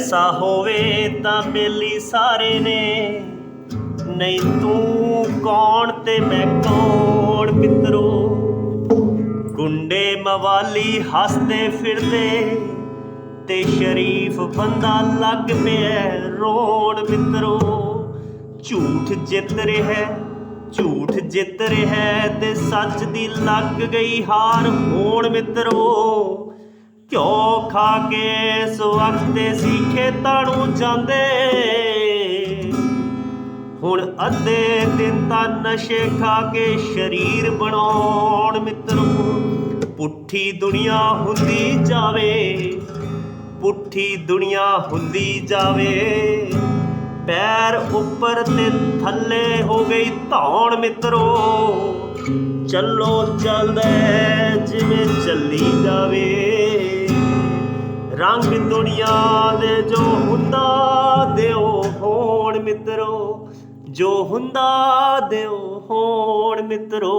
ਪੈਸਾ ਹੋਵੇ ਤਾਂ ਮੇਲੀ ਸਾਰੇ ਨੇ। ਨਹੀਂ ਤੂੰ ਕੌਣ ਤੇ ਮੈਂ ਕੌਣ ਮਿੱਤਰੋ? ਗੁੰਡੇ ਮਵਾਲੀ ਹੱਸਦੇ ਫਿਰਦੇ, ਤੇ ਸ਼ਰੀਫ ਬੰਦਾ ਲੱਗ ਪਿਆ ਰੋਣ ਮਿੱਤਰੋ। ਝੂਠ ਜਿੱਤ ਰਿਹਾ, ਝੂਠ ਜਿੱਤ ਰਿਹਾ ਤੇ ਸੱਚ ਦੀ ਲੱਗ ਗਈ ਹਾਰ ਹੋਣ ਮਿੱਤਰੋ। ਘਿਓ ਖਾ ਕੇ ਇਸ ਵਕਤ ਸੀ ਖੇਤਾਂ ਨੂੰ ਜਾਂਦੇ। ਹੁਣ ਅੱਧੇ ਦਿਨ ਤਾਂ ਨਸ਼ੇ ਖਾ ਕੇ ਸਰੀਰ ਬਣਾਉਣ ਮਿੱਤਰੋ, ਪੁੱਠੀ ਦੁਨੀਆ ਹੁੰਦੀ ਜਾਵੇ। ਪੁੱਠੀ ਦੁਨੀਆ ਹੁੰਦੀ ਜਾਵੇ। ਪੈਰ ਉੱਪਰ ਤੇ ਥੱਲੇ ਹੋ ਗਈ ਧੌਣ ਮਿੱਤਰੋ। ਚੱਲੋ ਚੱਲਦਾ ਰੰਗ ਦੁਨੀਆ ਦੇ ਜੋ ਹੁੰਦਾ ਦਿਓ ਹੋਣ ਮਿੱਤਰੋ ਜੋ ਹੁੰਦਾ ਦਿਓ ਹੋਣ ਮਿੱਤਰੋ।